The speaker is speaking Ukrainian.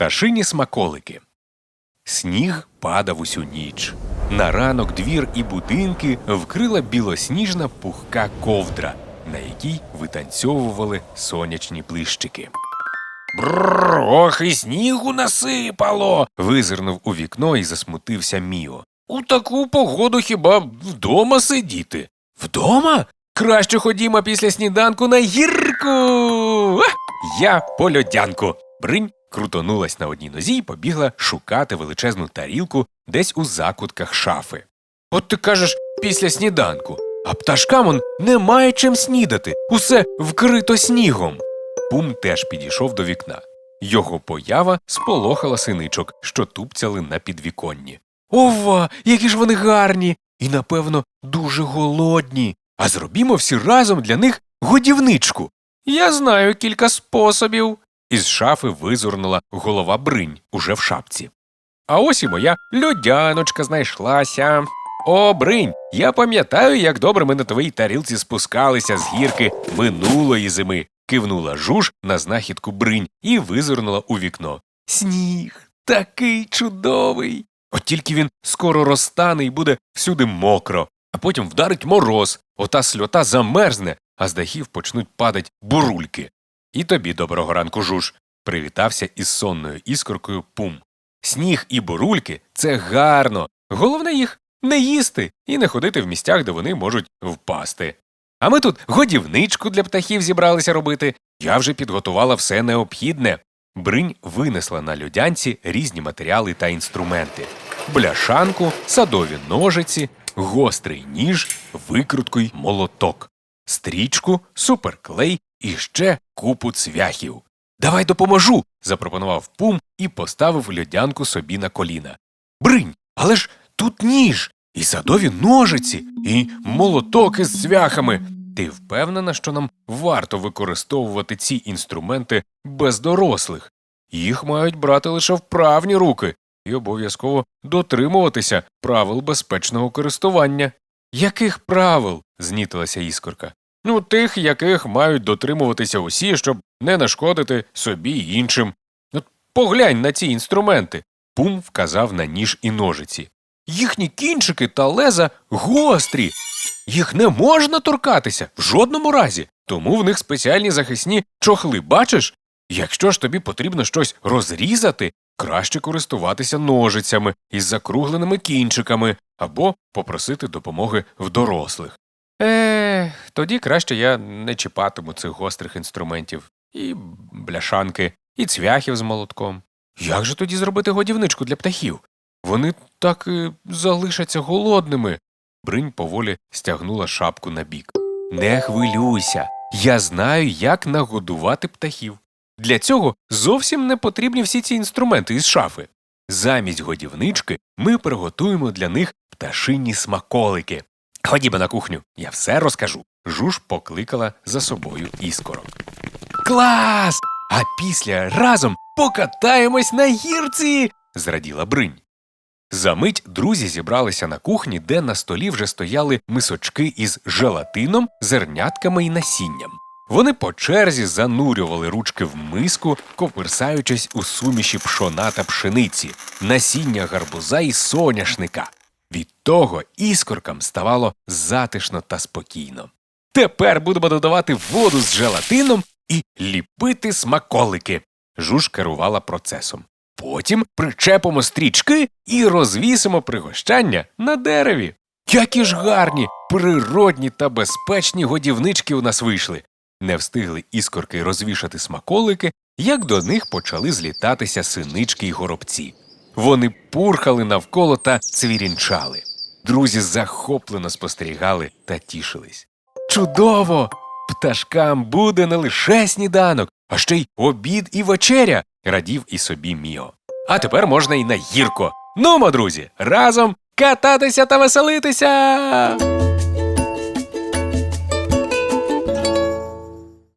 Пташині смаколики. Сніг падав усю ніч. На ранок двір і будинки вкрила білосніжна пухка ковдра, на якій витанцьовували сонячні блищики. Бррр, ох, і снігу насипало. визирнув у вікно і засмутився Міо. У таку погоду хіба вдома сидіти? Вдома? Краще ходімо після сніданку на гірку. Я по льодянку. Бринь крутонулась на одній нозі і побігла шукати величезну тарілку десь у закутках шафи. От ти кажеш після сніданку, а пташкам он немає чим снідати, усе вкрито снігом. Пум теж підійшов до вікна. Його поява сполохала синичок, що тупцяли на підвіконні. Ова, які ж вони гарні! І, напевно, дуже голодні. А зробімо всі разом для них годівничку. Я знаю кілька способів. Із шафи визирнула голова бринь уже в шапці. А ось і моя льодяночка знайшлася. О, бринь, я пам'ятаю, як добре ми на твоїй тарілці спускалися з гірки минулої зими. Кивнула жуж на знахідку бринь і визирнула у вікно. Сніг такий чудовий. От тільки він скоро розтане і буде всюди мокро, а потім вдарить мороз, ота сльота замерзне, а з дахів почнуть падать бурульки. І тобі доброго ранку, жуж, привітався із сонною іскоркою пум. Сніг і бурульки це гарно. Головне їх не їсти і не ходити в місцях, де вони можуть впасти. А ми тут годівничку для птахів зібралися робити. Я вже підготувала все необхідне. Бринь винесла на льодянці різні матеріали та інструменти: бляшанку, садові ножиці, гострий ніж, викрутку й молоток, стрічку, суперклей і ще купу цвяхів. Давай допоможу. запропонував пум і поставив льодянку собі на коліна. Бринь, але ж тут ніж, і садові ножиці, і молоток із цвяхами. Ти впевнена, що нам варто використовувати ці інструменти без дорослих? Їх мають брати лише вправні руки і обов'язково дотримуватися правил безпечного користування. Яких правил? знітилася іскорка. Ну, тих, яких мають дотримуватися усі, щоб не нашкодити собі й іншим. От поглянь на ці інструменти. Пум вказав на ніж і ножиці. Їхні кінчики та леза гострі. Їх не можна торкатися в жодному разі, тому в них спеціальні захисні чохли, бачиш? Якщо ж тобі потрібно щось розрізати, краще користуватися ножицями із закругленими кінчиками або попросити допомоги в дорослих. Е, тоді краще я не чіпатиму цих гострих інструментів і бляшанки, і цвяхів з молотком. Як же тоді зробити годівничку для птахів? Вони так і залишаться голодними. Бринь поволі стягнула шапку на бік. Не хвилюйся. Я знаю, як нагодувати птахів. Для цього зовсім не потрібні всі ці інструменти із шафи. Замість годівнички ми приготуємо для них пташині смаколики. Ходімо на кухню, я все розкажу. Жуж покликала за собою іскорок. Клас! А після разом покатаємось на гірці. зраділа бринь. Замить друзі зібралися на кухні, де на столі вже стояли мисочки із желатином, зернятками і насінням. Вони по черзі занурювали ручки в миску, коперсаючись у суміші пшона та пшениці, насіння гарбуза і соняшника. Від того іскоркам ставало затишно та спокійно. Тепер будемо додавати воду з желатином і ліпити смаколики. Жуж керувала процесом. Потім причепимо стрічки і розвісимо пригощання на дереві. Які ж гарні, природні та безпечні годівнички у нас вийшли. Не встигли іскорки розвішати смаколики, як до них почали злітатися синички й горобці. Вони пурхали навколо та цвірінчали. Друзі захоплено спостерігали та тішились. Чудово! Пташкам буде не лише сніданок, а ще й обід і вечеря, радів і собі Міо. А тепер можна й на гірко. Нумо, друзі, разом кататися та веселитися.